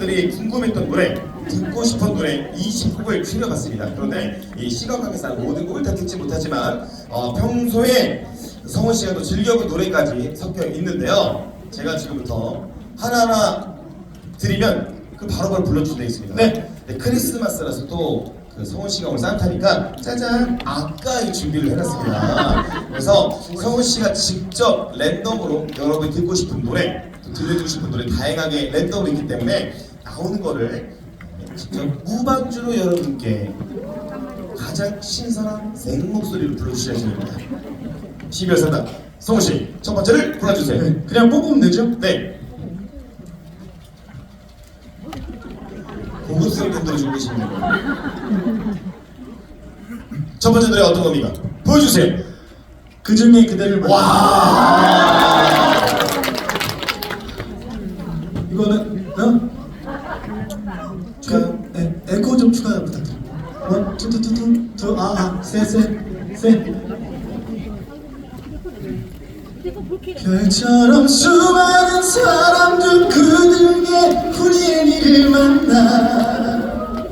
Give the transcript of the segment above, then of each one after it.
들이 궁금했던 노래, 듣고 싶은 노래 20곡을 추려봤습니다. 그런데 이 시간 관계상 모든 곡을 다 듣지 못하지만 어, 평소에 성훈 씨가 또 즐겨본 노래까지 섞여 있는데요. 제가 지금부터 하나하나 드리면 그 바로바로 불러주시면 되겠습니다. 네. 네, 크리스마스라서 또 그 성훈 씨가 오늘 산타니까 짜잔 아까이 준비를 해놨습니다. 그래서 성훈 씨가 직접 랜덤으로 여러분이 듣고 싶은 노래 또 싶은 노래 다양하게 랜덤으로 있기 때문에 나오는 거를 직접 무반주로 여러분께 가장 신선한 생 목소리로 불러주셔야 됩니다. 12월 산타 성훈 씨첫 번째를 불러주세요. 네, 그냥 뽑으면 되죠? 네. 고급스럽게 들어주고 계십니다. 첫 번째 노래 어떤 겁니까? 보여주세요. 그 중에 그대를 만 와. 이거는 어? 그 에, 에코 좀 추가 부탁드립니다. 원, 투, 투, 투, 투, 투, 아, 아, 세, 세, 세. 별처럼 수많은 사람들 그들의 후리에니를 만나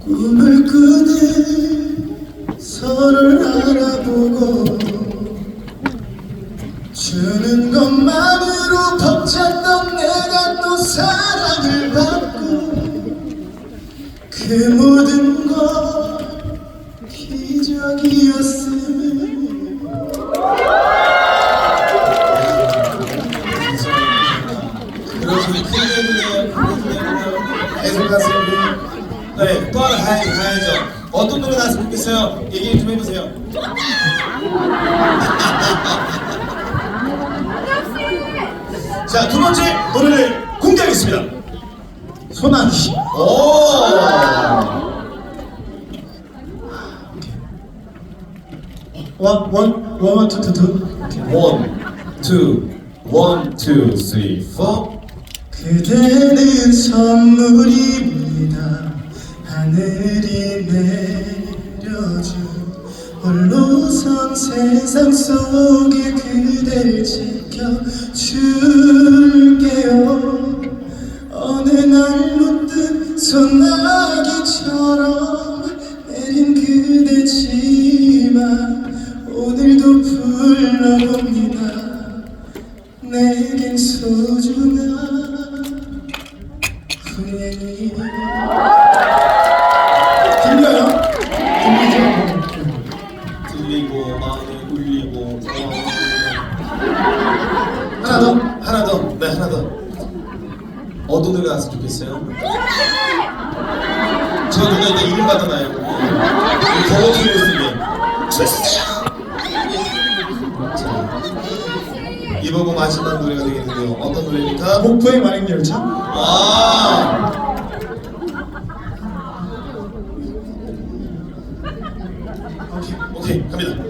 꿈을 꾸듯 서로를 알아보고 주는 것만으로 벅찼던 내가 또 사랑을 받고 그건 네. 자, 두 번째 노래를 공개하겠습니다. 소나기 오! 원, 원, 원, 투, 투, 투 원, 투, 원, 투, 쓰리, 포. 그대는 선물입니다. 하늘이 내려준 홀로선 세상 속에 그대를 지켜줄게요. 어느 날 문득 소나기처럼 내린 그대지만 오늘도 불러봅니다 내겐 소중한 후회니 들려요? 들리죠? 들리고 마음이 울리고 어, 하나 더 하나 더, 네 하나 더. 어떤 노래 나왔으면 좋겠어요? 저 누가 이제 이름 받아놔요. 더워지고. 자, 이보고 마지막 노래가 되겠는데요. 어떤 노래입니까? 목포의 만행 열차 아. 오케이, 오케이, 갑니다.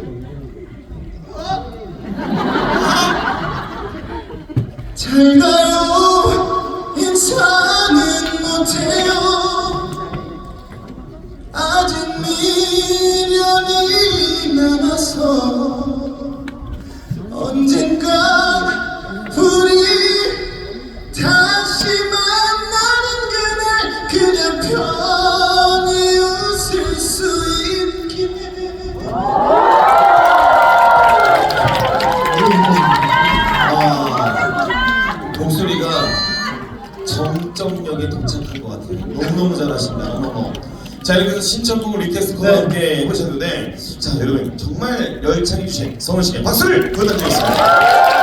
잘 가요 인사는 못해요 아직 미련 이 남아서 언젠가 우리 다시 만나는 그날 그냥 편히 웃을 수 있게 아, 목소리가 정점역에 도착한 것 같아요. 너무너무 잘하신다. 어머머. 자, 이렇게 해서 신청곡을 리퀘스트와 네. 함께 해보셨는데, 자, 여러분, 정말 열창해 주신 성훈 씨께 박수를 부탁드리겠습니다.